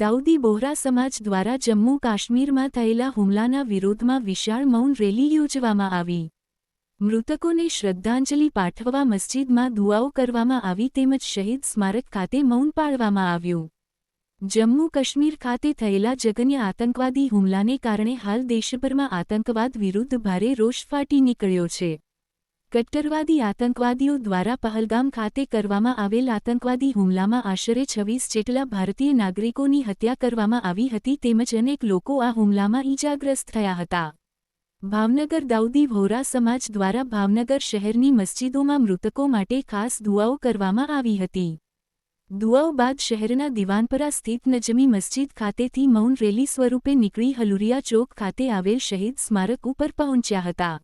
દાઉદી બોહરા સમાજ દ્વારા જમ્મુ કાશ્મીરમાં થયેલા હુમલાના વિરોધમાં વિશાળ મૌન રેલી યોજવામાં આવી. મૃતકોને શ્રદ્ધાંજલિ પાઠવવા મસ્જિદમાં દુઆઓ કરવામાં આવી તેમજ શહીદ સ્મારક ખાતે મૌન પાળવામાં આવ્યું. જમ્મુ કાશ્મીર ખાતે થયેલા જઘન્ય આતંકવાદી હુમલાને કારણે હાલ દેશભરમાં આતંકવાદ વિરુદ્ધ ભારે રોષ ફાટી નીકળ્યો છે. કટ્ટરવાદી આતંકવાદીઓ દ્વારા પહલગામ ખાતે કરવામાં આવેલ આતંકવાદી હુમલામાં આશરે છવ્વીસ જેટલા ભારતીય નાગરિકોની હત્યા કરવામાં આવી હતી તેમજ અનેક લોકો આ હુમલામાં ઈજાગ્રસ્ત થયા હતા. ભાવનગર દાઉદી વહોરા સમાજ દ્વારા ભાવનગર શહેરની મસ્જિદોમાં મૃતકો માટે ખાસ દુઆઓ કરવામાં આવી હતી. દુઆઓ બાદ શહેરના દિવાનપરા સ્થિત નજમી મસ્જિદ ખાતેથી મૌન રેલી સ્વરૂપે નીકળી હલુરિયા ચોક ખાતે આવેલ શહીદ સ્મારક ઉપર પહોંચ્યા હતા.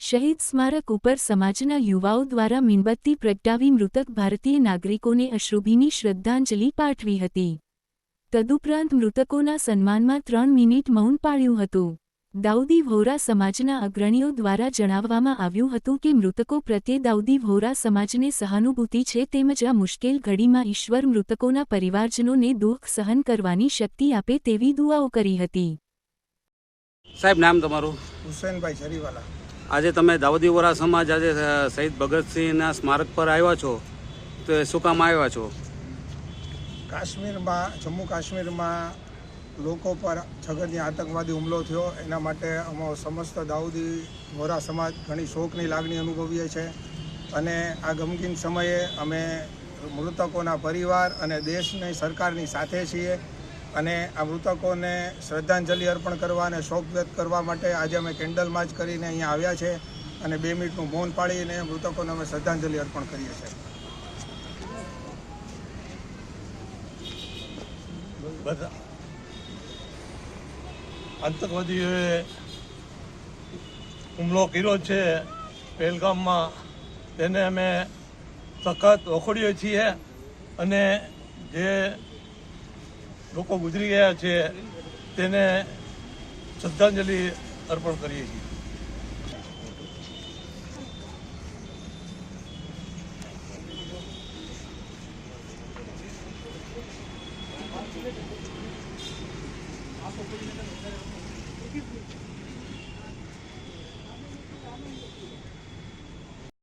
શહીદ સ્મારક ઉપર સમાજના યુવાઓ દ્વારા મીણબત્તી પ્રગટાવી મૃતક ભારતીય નાગરિકોને અશ્રુભીની શ્રદ્ધાંજલિ પાઠવી હતી. તદુપરાંત મૃતકોના સન્માનમાં ત્રણ મિનિટ મૌન પાળ્યું હતું. દાઉદી વહોરા સમાજના અગ્રણીઓ દ્વારા જણાવવામાં આવ્યું હતું કે મૃતકો પ્રત્યે દાઉદી વહોરા સમાજને સહાનુભૂતિ છે તેમજ આ મુશ્કેલ ઘડીમાં ઈશ્વર મૃતકોના પરિવારજનોને દુઃખ સહન કરવાની શક્તિ આપે તેવી દુઆઓ કરી હતી. સાહેબ નામ તમારું? હુસેનભાઈ આજે તમે દાઉદી વોરા સમાજ આજે શહીદ ભગતસિંહના સ્મારક પર આવ્યા છો. તો એ શું કામ આવ્યા છો? કાશ્મીરમાં, જમ્મુ કાશ્મીરમાં લોકો પર જગતની આતંકવાદી હુમલો થયો. એના માટે અમો સમસ્ત દાઉદી વોરા સમાજ ઘણી શોકની લાગણી અનુભવીએ છે. અને આ ગમગીન સમયે અમે મૃતકોના પરિવાર અને દેશની સરકારની સાથે છીએ. અને આ મૃતકોને શ્રદ્ધાંજલિ અર્પણ કરવા અને શોક વ્યક્ત કરવા માટે આજે અમે કેન્ડલ માર્ચ કરીને અહીંયા આવ્યા છે અને બે મિનિટનું મૌન પાડીને મૃતકોને અમે શ્રદ્ધાંજલિ અર્પણ કરીએ છીએ. આતંકવાદીઓએ હુમલો કર્યો છે પહેલગામમાં. તેને અમે સખત ઓખડીએ છીએ અને જે લોકો ગુજરી ગયા છે તેને શ્રદ્ધાંજલિ અર્પણ કરીએ છીએ.